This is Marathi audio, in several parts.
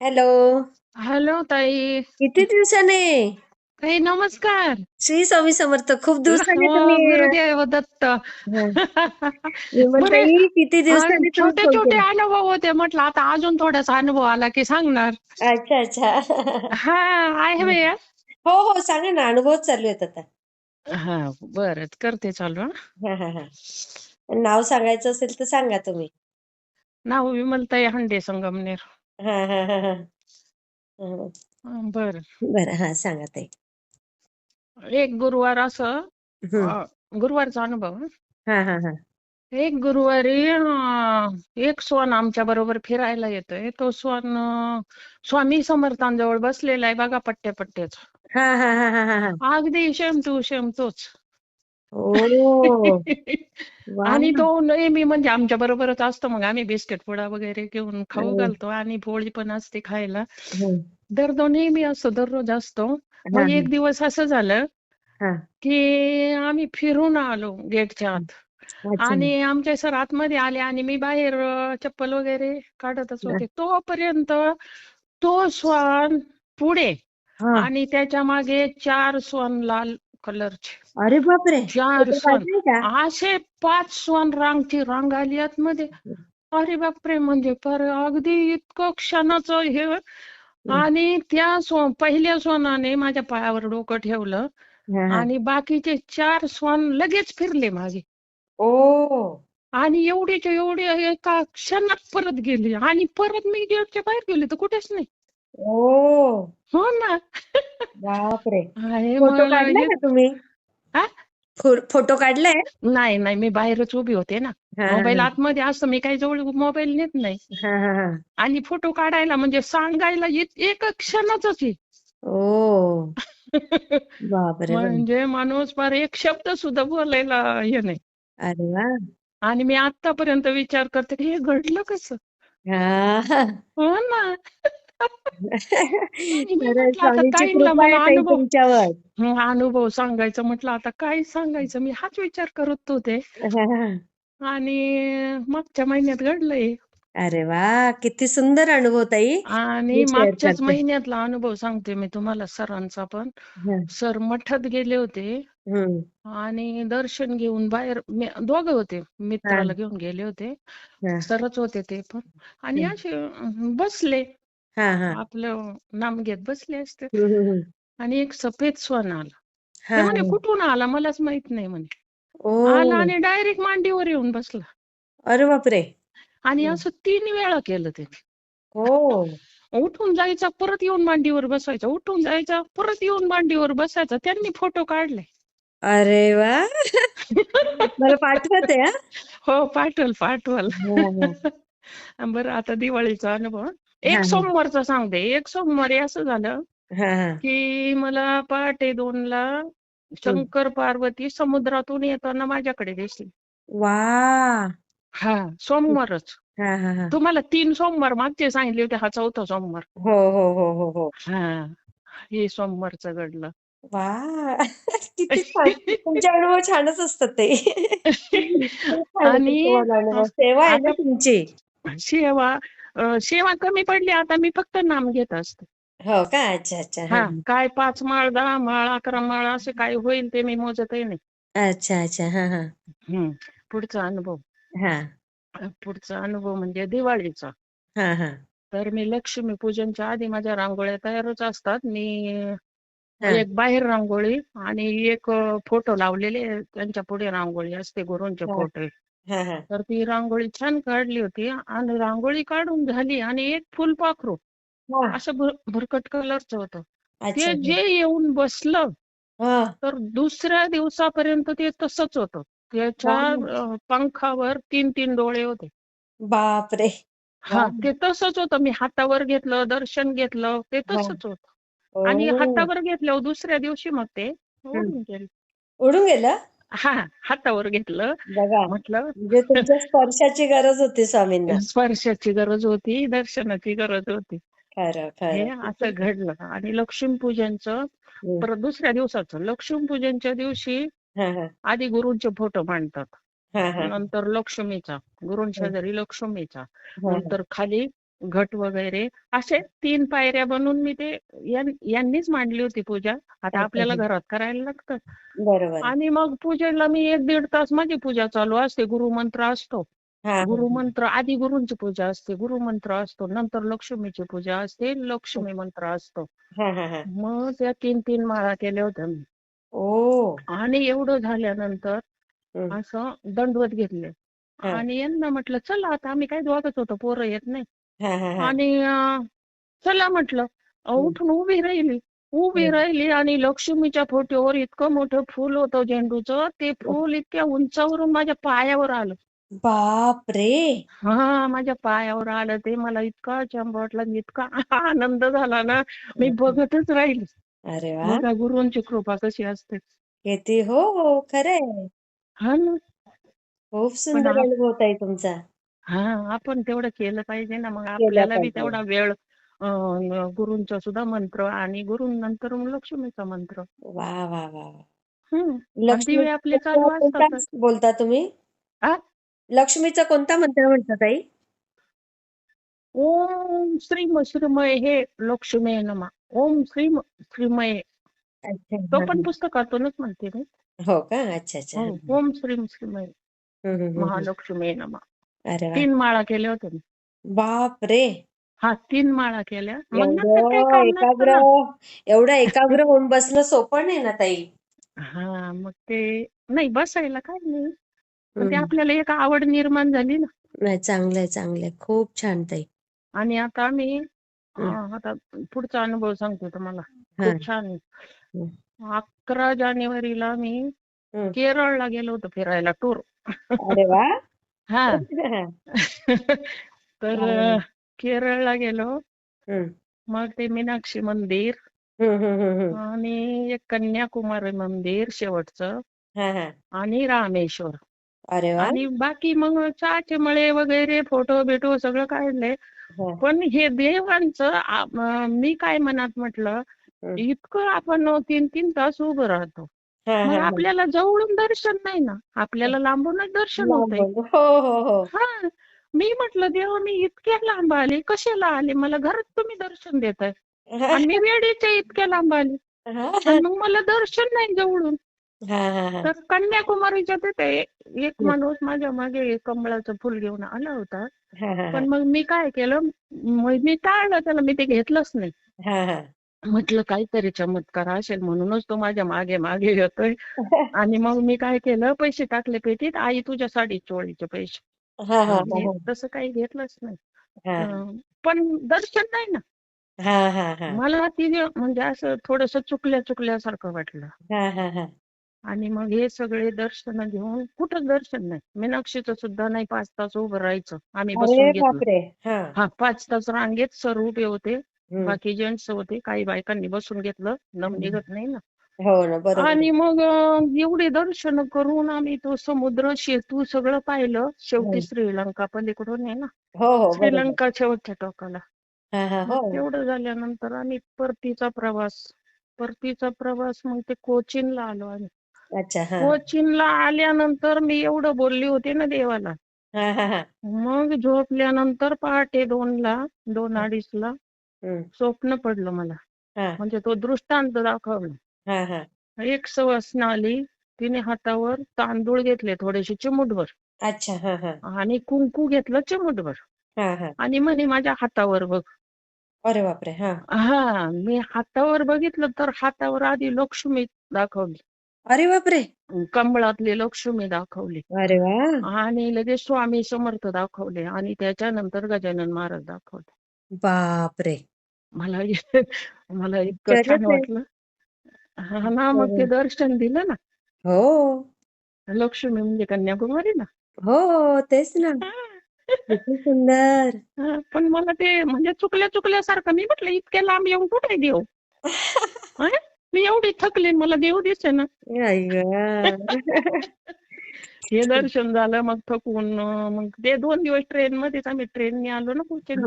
हॅलो. हॅलो ताई. किती दिवसाने? ताई नमस्कार. श्री स्वामी समर्थ खूप दिवसाने हो तुम्ही गुरुदेव दत्त बरे ताई किती दिवसांनी तुम्ही छोटे फोन छोटे केला. अनुभव होते म्हटलं आता अजून थोडासा अनुभव आला की सांगणार. अच्छा अच्छा. हा आहे भैया हो? हो सांगा ना अनुभव चालू आहेत आता. हा बरं करते चालू हं. हा हा हा. नाव सांगायचं असेल तर सांगा तुम्ही. नाव विमलताई हंडे संगमनेर. हा हा हा हा. हा. हं, बरं. बरं हा सांगा ताई. एक गुरुवार असं. अं, गुरुवारचा अनुभव हं. हा हा हा. एक गुरुवारी अं, एक स्वान आमच्या बरोबर फिरायला येतोय. तो स्वान अं, स्वामी समर्थांजवळ बसलेला आहे बघा पट्ट्या पट्ट्याचा हा हा हा हा हा हा. अगदी शेम टू शेम तोच ओ वा आणि तो नेहमी म्हणजे आमच्या बरोबरच असतो मग आम्ही बिस्किट पुडा वगैरे घेऊन खाऊ हम्म. घालतो आणि पोळी पण असते खायला. हम्म. दर तो नेहमी असतो दररोज असतो. हा. मग एक दिवस असं झालं हा. की आम्ही फिरून आलो गेटच्या आत. अच्छा. आणि आमचे सर आतमध्ये आले आणि मी बाहेर अ, चप्पल वगैरे काढतच होते. तोपर्यंत तो श्वान पुढे हा. आणि त्याच्यामागे चार श्वान लाल कलरचे. अरे बापरे. चार फोटो श्वान काढले का? असे पाच श्वान रांगची रांग आली आतमध्ये. अरे बापरे म्हणजे पर अगदी इतकं क्षणाचं हे. आणि त्या पहिल्या श्वानाने माझ्या पायावर डोकं ठेवलं. हा, हा. आणि बाकीचे चार श्वान लगेच फिरले मागे. ओ. आणि एवढीच्या एवढी एका क्षणात परत गेली. आणि परत मी गेटच्या बाहेर गेले तर कुठेच नाही. ओ हो ना. बापरे. आहे फोटो मला काढलाय एक- का तुम्ही? हा? फो- फोटो काढलाय? नाही नाही मी बाहेरच उभी होते ना. हा, मोबाईल हा, आतमध्ये असतं मी काही जवळ मोबाईल नेत नाही. हा, हा, हा. आणि फोटो काढायला म्हणजे सांगायला एक एक क्षणाच आहे. ओ. बापरे बाप. म्हणजे माणूस फार एक शब्द सुद्धा बोलायला हे नाही. अरे आणि मी आतापर्यंत विचार करते की हे घडलं कसं? हा. हो ना. मी खरं म्हटलं आता स्वामीची ताईंला कृपा आहे मला ताई अनुभव तुमच्यावर. हं, अनुभव सांगायचं म्हटलं आता काय सांगायचं? मी हाच विचार करत होते. आणि मागच्या महिन्यात घडलंय. अरे वा किती सुंदर अनुभव ताई. आणि मी मागच्याच करते. महिन्यातला अनुभव सांगते मी तुम्हाला सरांचा पण. हा, सर मठात गेले होते. आणि दर्शन घेऊन बाहेर मी- दोघं होते मित्राला घेऊन गेले होते. हा, सरच होते ते पण. आणि. असे अं, बसले. हा, हा. आपलं नाम घेत बसले असते. आणि एक सफेद स्वान आला. हा, ते म्हणे हा. कुठून आला? मलाच माहीत नाही म्हणे. आला आणि डायरेक्ट मांडीवर येऊन बसला. अरे बापरे! आणि. असं तीन वेळा केलं ते हो उठून जायचा परत येऊन मांडीवर बसायचा. उठून जायचा परत येऊन मांडीवर बसायचा. त्यांनी फोटो काढले. अरे वा! मला पाठवत आहे हो पाठवल पाठवल. हा. बरं आता दिवाळीचा अनुभव हा, एक. सोमवारचा सांगते. एक सोमवारी असं झालं की मला पहाटे दोनला शंकर पार्वती समुद्रातून येताना माझ्याकडे दिसली. वा. हा सोमवारच. तुम्हाला तीन सोमवार मागचे सांगितले होते हा चौथा सोमवार. हो हो हो हो हो. हा हे सोमवारचं घडलं. वा. किती छान. तुमचे अनुभव छानच असतात ते. आणि. सेवा आहे ना तुमची. सेवा अं, सेवा कमी पडली आता मी फक्त नाम घेत असते. हो का? अच्छा अच्छा. हा. हा काय पाच माळ दहा माळ अकरा माळ असे काय होईल ते मी मोजतही नाही. अच्छा अच्छा. हा हा. हम्म. पुढचा अनुभव. हा. पुढचा अनुभव म्हणजे दिवाळीचा. हा हा. तर मी लक्ष्मी पूजनच्या आधी माझ्या रांगोळ्या तयारच असतात. मी हा. एक बाहेर रांगोळी आणि एक फोटो लावलेले त्यांच्या पुढे रांगोळी असते गुरूंचे हा. फोटो. हा हा. तर ती रांगोळी छान काढली होती आणि रांगोळी काढून झाली आणि एक फुलपाखरू हा. असं भुर- भुरकट कलरचं होतं. अच्छा ते जे येऊन बसलं हा. तर दुसऱ्या दिवसापर्यंत ते तसंच होतं. त्याच्या. अं, पंखावर तीन तीन डोळे होते. बापरे. हा. ते तसंच होतं. मी हातावर घेतलं दर्शन घेतलं ते हा. तसंच होतं. आणि ओ. हातावर घेतल्यावर दुसऱ्या दिवशी मग ते उडून गेलं. उडून गेलं? हा हातावर घेतलं. बघा म्हटलं म्हणजे तुमच्या स्पर्शाची गरज होती स्वामींना. स्पर्शाची गरज होती दर्शनाची गरज होती. खरं हे खरं असं घडलं. आणि लक्ष्मीपूजनचं. परत दुसऱ्या दिवसाचं लक्ष्मीपूजनच्या दिवशी हा हा. आधी गुरूंचे फोटो मांडतात. हा हा. नंतर लक्ष्मीचा गुरूंच्या शेजारी लक्ष्मीचा. हा, हा. नंतर खाली घट वगैरे असे तीन पायऱ्या बनवून मी ते यांनीच मांडली होती पूजा. आता आपल्याला. घरात करायला लागतं. आणि मग पूजेला मी एक दीड तास माझी पूजा चालू असते. गुरुमंत्र असतो. गुरुमंत्र आधी गुरूंची पूजा असते गुरुमंत्र असतो नंतर लक्ष्मीची पूजा असते लक्ष्मी मंत्र असतो. मग त्या तीन तीन माळा केल्या होत्या मी. ओ. आणि एवढं झाल्यानंतर. असं दंडवत घेतले. आणि यांना म्हटलं चला आता आम्ही काय दोघच होतो पोरं येत नाही. हा हा हा. आणि अं, चला म्हटलं हम्म. उठून उभी राहिली. उभी हम्म. राहिली आणि लक्ष्मीच्या फोटोवर इतकं मोठं फुल होतं झेंडूचं ते फुल इतक्या उंचावरून माझ्या पायावर आलं. बाप रे हा माझ्या पायावर आलं ते मला इतका चंब वाटला आणि इतका आनंद झाला ना मी बघतच राहिली. अरे वा! बघा गुरुंची कृपा कशी असते. किती हो हो खरंय. हा ना. खूप सुंदर आप- अनुभव तुमचा. हा आपण तेवढं केलं पाहिजे ना मग आपल्याला बी पाहिजे. तेवढा वेळ अं, गुरूंचा सुद्धा मंत्र आणि गुरुनंतर मग लक्ष्मीचा मंत्र वा वा वा वा. हम्म आणि लक्ष्मी दिवे आपले चालू कोणता असतातच बोलता तुम्ही आ? लक्ष्मीचा कोणता मंत्र म्हणता ताई ओम श्रीम श्रीमय हे लक्ष्मी नमा ओम श्रीम श्रीमय अच्छा तो हा, पण हा. पुस्तकातूनच म्हणते मी हो का अच्छा अच्छा हो, हा. ओम श्रीम श्रीमय. महालक्ष्मी नमा अरे वा. तीन माळा केल्या होत्या मी बाप रे हा तीन माळा केल्या. मग नंतर काही एवढं काम नसतं एकाग्र ना एवढं एकाग्र होऊन बसणं सोपं नाही ना ताई. हा मग ते नाही बसायला काय नाही. पण ते हम्म. आपल्याला एक आवड निर्माण झाली ना. नाही चांगलंय चांगलंय. खूप छान ताई. आणि आता आम्ही हम्म. अं, आता पुढचा अनुभव सांगते तुम्हाला. हा. खूप छान आहे. अकरा जानेवारीला मी हम्म. केरळला गेलो होतो फिरायला टूर अरे वा. हा. तर केरळला गेलो. मग ते मीनाक्षी मंदिर. आणि एक कन्याकुमारी मंदिर शेवटचं हा हा. आणि रामेश्वर. अरे आणि बाकी मग चहाचे मळे वगैरे फोटो बिटो सगळं काढले. हा. पण हे देवांचं आ- म- मी काय मनात म्हटलं. इतकं आपण तीन तीन तास उभं राहतो. मग. आपल्याला जवळून दर्शन नाही ना आपल्याला लांबूनच दर्शन लांबून. हो हो हो. हा मी म्हटलं देवा मी इतक्या लांब आले कशाला आले? मला घरात तुम्ही दर्शन देताय आणि मी वेळेच्या इतक्या लांब आले. मग मला दर्शन नाही जवळून. तर कन्याकुमारीच्या तिथे एक माणूस माझ्या मागे कमळाचं फुल घेऊन आला होता. पण मग मी काय केलं मी टाळलं त्याला मी ते घेतलंच नाही. म्हटलं काहीतरी चमत्कार असेल म्हणूनच तो माझ्या मागे मागे येतोय. आणि मग मी काय केलं पैसे टाकले पेटीत आई तुझ्या साडी चोळीचे पैसे. हा, हा, आणि हा, तसं काही घेतलंच नाही. हा. अं, पण दर्शन नाही ना. हा, हा, हा. मला ती म्हणजे असं थोडस चुकल्या चुकल्यासारखं वाटलं. हा, हा, हा. आणि मग हे सगळे दर्शन घेऊन कुठंच दर्शन नाही. मीनाक्षीचं सुद्धा नाही पाच तास उभं राहायचं. आम्ही बसून अरे घेतलं. बापरे. हा. हा पाच तास रांगेत सर उभे होते. बाकी जेंट्स होते काही बायकांनी बसून घेतलं दम हम्म. निघत नाही ना. हो ना बरोबर. आणि मग अं, एवढे दर्शन करून आम्ही तो समुद्र सेतू सगळं पाहिलं. शेवटी हम्म. श्रीलंका पलीकडून आहे ना. हो हो बरोबर. श्रीलंका शेवटच्या टोकाला. हा हा हो. मग तेवढं झाल्यानंतर आम्ही परतीचा प्रवास परतीचा प्रवास मग ते कोचीनला आलो आम्ही. अच्छा हा. कोचीनला आल्यानंतर मी एवढं बोलली होते ना देवाला. हा हा हा. मग झोपल्यानंतर पहाटे दोनला दोन अडीचला. स्वप्न पडलं मला. म्हणजे तो दृष्टांत दाखवला. हा हा. एक सवासना आली. तिने हातावर तांदूळ घेतले थोडेसे चिमूटभर. अच्छा हा हा. आणि कुंकू घेतलं चिमूटभर. हा हा. आणि म्हणे माझ्या हातावर बघ. अरे बापरे हा. हा मी हातावर बघितलं तर हातावर आधी लक्ष्मी दाखवली. अरे बापरे. कमळातली लक्ष्मी दाखवली. अरे वा. आणि लगेच स्वामी समर्थ दाखवले आणि त्याच्यानंतर गजानन महाराज दाखवले. बापरे. मला मला इतकं खरंच छान आहे. वाटलं. हा ना मग ते दर्शन दिलं ना. हो. लक्ष्मी म्हणजे कन्याकुमारी ना. हो तेच ना. किती सुंदर. हा, पण मला ते म्हणजे चुकल्या चुकल्यासारखं मी म्हटलं इतक्या लांब येऊन कुठे देव? हा? मी एवढी थकली मला देव दिसे ना आई गं. हे दर्शन झालं मग थकून मग ते दोन दिवस ट्रेन मध्येच आम्ही ट्रेनने आलो ना कोचिंग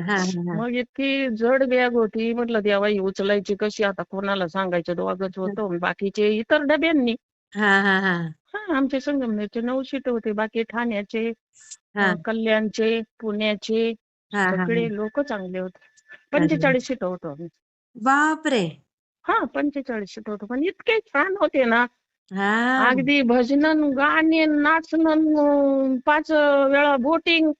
हा मग इतकी जड बॅग होती. म्हटलं देवा ही उचलायची कशी? आता कोणाला सांगायचं? दोघच होतो. बाकीचे इतर डब्यांनी. हा आमचे संगमनेरचे नऊ सीट होते. बाकी ठाण्याचे कल्याणचे पुण्याचे सगळे लोक चांगले होते. पंचेचाळीस सीट होतो आम्ही. बापरे! हा पंचेचाळीस सीट होतो. पण इतके छान होते ना. हा. अगदी भजन गाणे नाचणं पाच वेळा बोटिंग.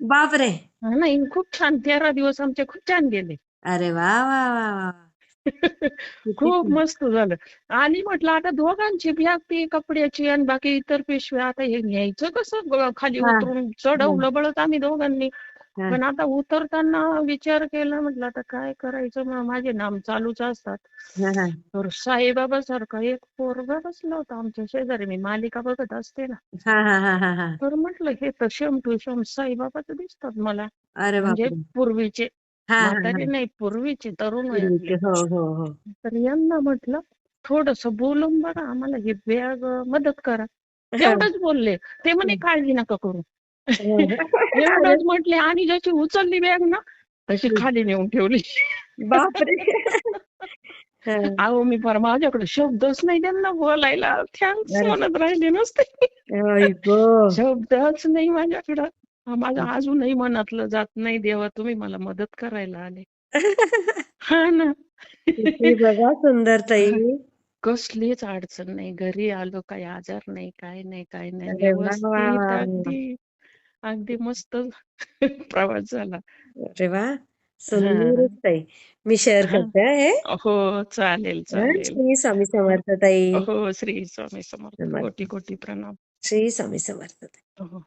बापरे. नाही खूप छान तेरा दिवस आमचे खूप छान गेले. अरे वा वा किती खूप छान. मस्त झालं. आणि म्हटलं आता दोघांची बॅग ती कपड्याची आणि बाकी इतर पिशव्या आता हे न्यायचं कसं? ग- खाली हा. उतरून चढवलं बळत आम्ही दोघांनी. हा. पण आता उतरताना विचार केला म्हटलं आता काय करायचं? मग माझे नाम चालूच असतात. तर साईबाबा सारखा एक पोरगा बसला होता आमच्या शेजारी. मी मालिका बघत असते ना. हा हा हा हा हा. तर म्हटलं हे तर शेम टू शेम साईबाबाच दिसतात मला. अरे म्हणजे पूर्वीचे. म्हातारे नाही पूर्वीचे तरुण हो हो हो. तर यांना म्हटलं थोडस बोलून बघा. आम्हाला ही बॅग मदत करा. एवढंच बोलले. ते म्हणे काळजी नका करू. एवढंच म्हटले आणि जशी उचलली बॅग ना तशी खाली नेऊन ठेवली. बापरे. अहो मी फार माझ्याकडे शब्दच नाही त्यांना बोलायला. थँक्स. म्हणत राहिले नसते. शब्दच नाही माझ्याकडं. माझं अजूनही मनातलं जात नाही देवा तुम्ही मला मदत करायला आले. हा ना. बघा सुंदर ताई. कसलीच अडचण नाही. घरी आलो काही आजार नाही काय नाही काय नाही. अगदी मस्त प्रवास झाला. अरे वा सुंदरच ताई. मी शेअर हा. करते हा हे. हो चालेल हा, चालेल. श्री स्वामी समर्थ ताई. हो श्री स्वामी समर्थ. नमस्ते. कोटी कोटी प्रणाम. श्री स्वामी समर्थ ताई. हो.